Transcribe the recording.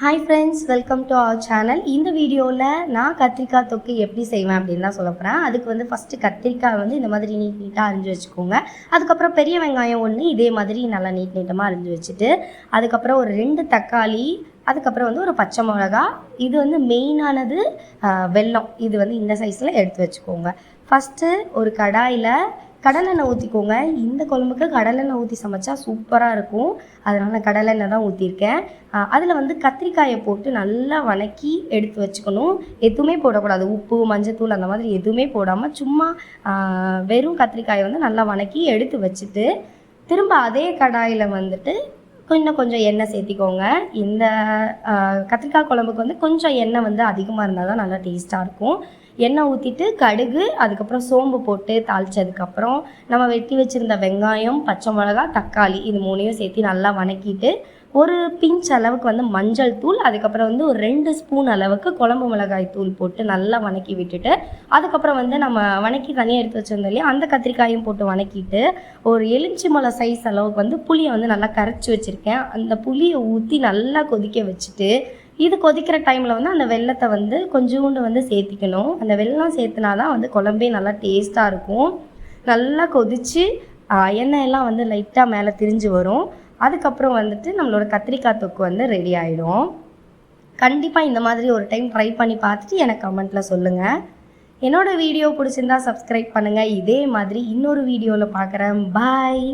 Hi friends welcome to our channel இந்த வீடியோவில் நான் கத்திரிக்காய் தொக்கு எப்படி செய்வேன் அப்படின்னு தான் சொல்ல போகிறேன் அதுக்கு வந்து ஃபஸ்ட்டு கத்திரிக்காய் வந்து இந்த மாதிரி நீட் நீட்டாக அரிஞ்சு வச்சுக்கோங்க. அதுக்கப்புறம் பெரிய வெங்காயம் ஒன்று இதே மாதிரி நல்லா நீட் நீட்டமாக அரிஞ்சு வச்சுட்டு அதுக்கப்புறம் ஒரு ரெண்டு தக்காளி அதுக்கப்புறம் வந்து ஒரு பச்சை மிளகா. இது வந்து மெயினானது வெல்லம். இது வந்து இந்த சைஸில் எடுத்து வச்சுக்கோங்க. ஃபஸ்ட்டு ஒரு கடாயில் கடலெண்ணெய் ஊற்றிக்கோங்க இந்த குழம்புக்கு கடலெண்ணெய் ஊற்றி சமைச்சா சூப்பராக இருக்கும். அதனால் நான் கடலெண்ணெய் தான் ஊற்றிருக்கேன் அதில் வந்து கத்திரிக்காயை போட்டு நல்லா வணக்கி எடுத்து வச்சுக்கணும். எதுவுமே போடக்கூடாது. உப்பு மஞ்சத்தூள் அந்த மாதிரி எதுவுமே போடாமல் சும்மா வெறும் கத்திரிக்காயை வந்து நல்லா வணக்கி எடுத்து வச்சுட்டு திரும்ப அதே கடாயில் வந்துட்டு இன்னும் கொஞ்சம் எண்ணெய் சேர்த்திக்கோங்க. இந்த கத்திரிக்காய் குழம்புக்கு வந்து கொஞ்சம் எண்ணெய் வந்து அதிகமாக இருந்தால் தான் நல்லா டேஸ்ட்டாக இருக்கும். எண்ணெய் ஊற்றிட்டு கடுகு அதுக்கப்புறம் சோம்பு போட்டு தாளிச்சதுக்கப்புறம் நம்ம வெட்டி வச்சுருந்த வெங்காயம் பச்சை மிளகா தக்காளி இது மூணையும் சேர்த்து நல்லா வணக்கிட்டு ஒரு பிஞ்ச் அளவுக்கு வந்து மஞ்சள் தூள் அதுக்கப்புறம் வந்து ஒரு ரெண்டு ஸ்பூன் அளவுக்கு குழம்பு மிளகாய் தூள் போட்டு நல்லா வணக்கி விட்டுட்டு அதுக்கப்புறம் வந்து நம்ம வணக்கி தனியாக எடுத்து வச்சிருந்தோம் இல்லையா அந்த கத்திரிக்காயும் போட்டு வணக்கிட்டு ஒரு எலுமிச்சி மலை சைஸ் அளவுக்கு வந்து புளியை வந்து நல்லா கரைச்சி வச்சுருக்கேன். அந்த புளியை ஊற்றி நல்லா கொதிக்க வச்சுட்டு இது கொதிக்கிற டைமில் வந்து அந்த வெள்ளத்தை வந்து கொஞ்சோண்டு வந்து சேர்த்திக்கணும். அந்த வெல்லம் சேர்த்துனா தான் வந்து குழம்பே நல்லா டேஸ்ட்டாக இருக்கும். நல்லா கொதித்து எண்ணெய் எல்லாம் வந்து லைட்டாக மேலே திரிஞ்சு வரும். அதுக்கப்புறம் வந்துட்டு நம்மளோட கத்திரிக்காய் தொக்கு வந்து ரெடி ஆகிடும் கண்டிப்பாக இந்த மாதிரி ஒரு டைம் ட்ரை பண்ணி பார்த்துட்டு எனக்கு கமெண்ட்டில் சொல்லுங்கள் என்னோட வீடியோ பிடிச்சிருந்தா சப்ஸ்கிரைப் பண்ணுங்கள் இதே மாதிரி இன்னொரு வீடியோவில் பார்க்குறேன். பாய்